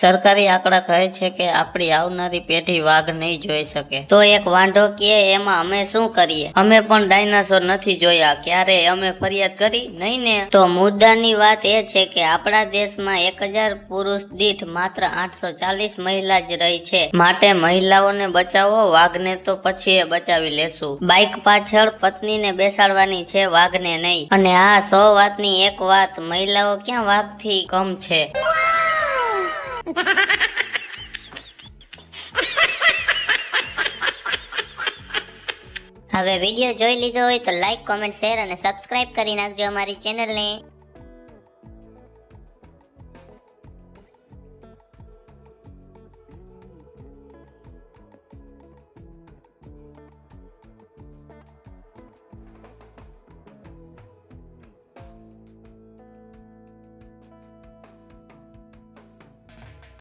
સરકારી આંકડા કહે છે કે આપણી આવનારી પેઢી વાઘ નહીં જોઈ શકે. તો એક વાંઢો કે એમાં અમે શું કરીએ? અમે પણ ડાયનાસોર નથી જોયા. ક્યારે અમે ફરિયાદ કરી? નહીં ને. તો મુદ્દાની વાત એ છે કે આપણા દેશમાં એક હજાર પુરુષ દીઠ માત્ર આઠસો ચાલીસ મહિલા જ રહી છે. માટે મહિલાઓને બચાવો, વાઘને તો પછી એ બચાવી લેશું. બાઇક પાછળ પત્નીને બેસાડવાની છે, વાઘને નહીં. અને આ સો વાતની એક વાત મહિલાઓ ક્યાં વાઘથી કમ છે? હવે વીડિયો જોઈ લીધો હોય તો લાઈક કોમેન્ટ શેર અને સબસ્ક્રાઇબ કરી નાખજો અમારી ચેનલને